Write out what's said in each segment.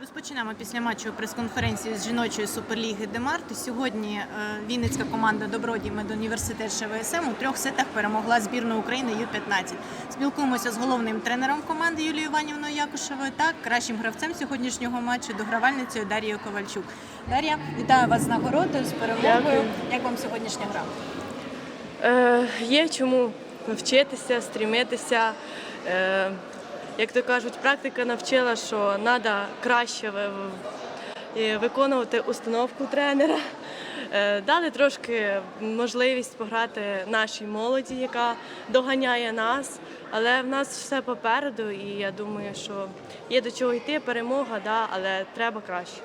Розпочинаємо після матчу прес-конференцію з жіночої суперліги Демарти. Сьогодні е, Вінницька команда Добродій медуніверситет ШВСМ у трьох сетах перемогла збірну України Ю-15. Спілкуємося з головним тренером команди Юлією Іванівною Якушевою та кращим гравцем сьогоднішнього матчу догравальницею Дарією Ковальчук. Дар'я, вітаю вас з нагородою, з перемогою. Дякую. Як вам сьогоднішня гра? Е, є чому вчитися, стрімитися. Е, як то кажуть, практика навчила, що треба краще виконувати установку тренера. Е, дали трошки можливість пограти нашій молоді, яка доганяє нас. Але в нас все попереду, і я думаю, що є до чого йти, перемога, да, але треба краще.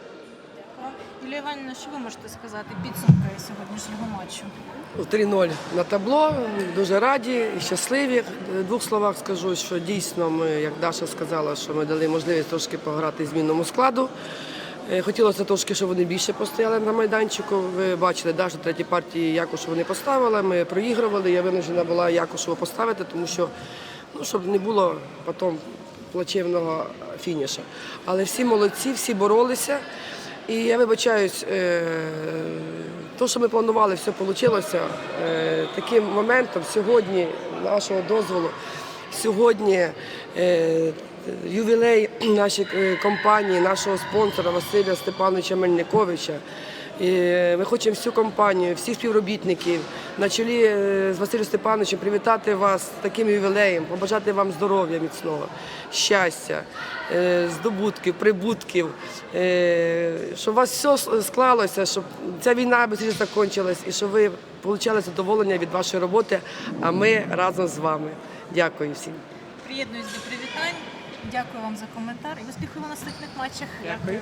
Юлія Іванівна, що ви можете сказати підсумки сьогоднішнього матчу? 3-0 на табло. Дуже раді і щасливі. В двох словах скажу, що дійсно ми, як Даша сказала, що ми дали можливість трошки пограти змінному складу. Е, Хотілося трошки, щоб вони більше постояли на майданчику. Ви бачили, навіть треті партії Якушу вони поставили. Ми проігрували. Я винуждена була Якушева поставити, тому що ну, щоб не було потім плачевного фініша. Але всі молодці, всі боролися. І я вибачаюсь, е, то, що ми планували, все вийшло. Е, Таким моментом сьогодні, нашого дозволу, сьогодні е, ювілей нашої компанії, нашого спонсора Василя Степановича Мельниковича. І ми хочемо всю компанію, всіх співробітників на чолі е, з Василем Степановичем привітати вас з таким ювілеєм, побажати вам здоров'я міцного, щастя, е, здобутків, прибутків, е, щоб у вас все склалося, щоб ця війна швидше закінчилась і щоб ви отримали задоволення від вашої роботи, а ми разом з вами. Дякую всім. Приєднуюсь до привітань. Дякую вам за коментар і успіхів у наступних матчах. Дякую.